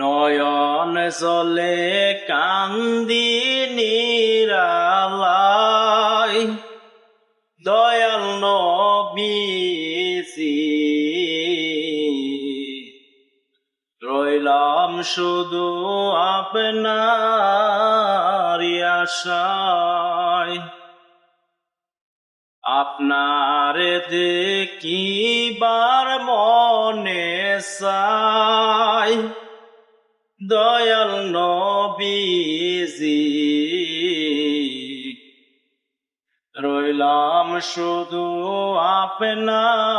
নয়ন চলে কান্দি নিরালাই। দয়াল নবীজি রইলাম শুধু আপনার আশায়। আপনার দেখিবার মনে চাই। দয়াল নবীজি। রইলাম শুধু আপনার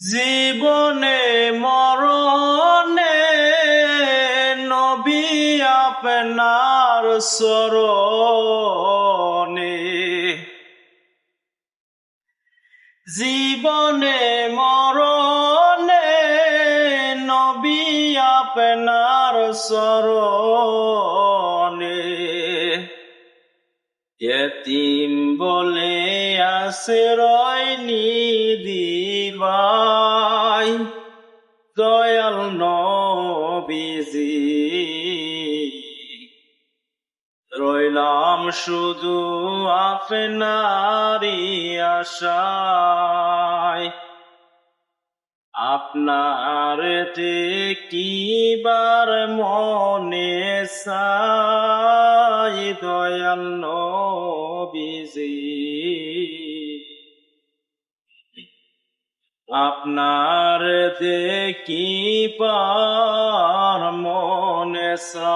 জীবনে মরণে নবী আপনার সরণে জীবনে মরণে নবী আপনার সরণে এতিম বলে আশ্রয় নিদিবাই দয়াল নবীজি। শুধু আপনারই আশায়। আপনার কিবার মনে সাই দয়াল নবীজি। আপনার দেখিবার মনে সাই